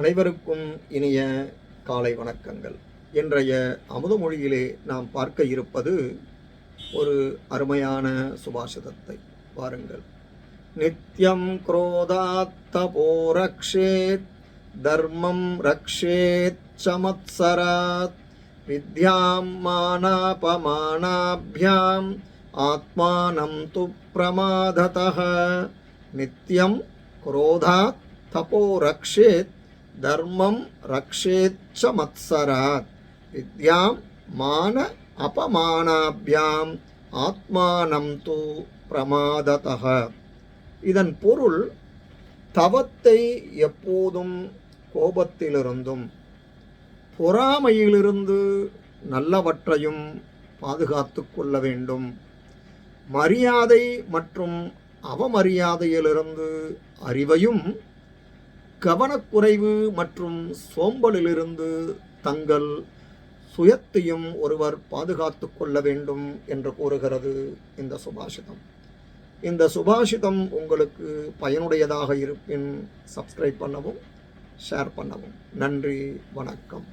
அனைவருக்கும் இனிய காலை வணக்கங்கள். இன்றைய அமுதமொழியிலே நாம் பார்க்க இருப்பது ஒரு அருமையான சுபாஷிதத்தை. பாருங்கள் நித்யம் குரோதாத்த ரக்ஷேத் தர்மம் ரக்ஷேத் சமத்சராத் வித்யாம் மானாபமானாபியாம் ஆத்மானம் து பிரமாததः நித்யம் குரோதாத் தபோ ரக்ஷேத் தர்மம் ரக்ஷேச்ச மத்சராத். வித்யாம் மான அபமானாபியாம் ஆத்மானம் தூ பிரமாததः இதன் பொருள் தவத்தை எப்போதும் கோபத்திலிருந்தும் பொறாமையிலிருந்து நல்லவற்றையும் பாதுகாத்து கொள்ள வேண்டும். மரியாதை மற்றும் அவமரியாதையிலிருந்து அறிவையும் கவனக்குறைவு மற்றும் சோம்பலிலிருந்து தங்கள் சுயத்தையும் ஒருவர் பாதுகாத்து கொள்ள வேண்டும் என்று கூறுகிறது இந்த சுபாஷிதம். இந்த சுபாஷிதம் உங்களுக்கு பயனுடையதாக இருப்பின் சப்ஸ்கிரைப் பண்ணவும் ஷேர் பண்ணவும். நன்றி வணக்கம்.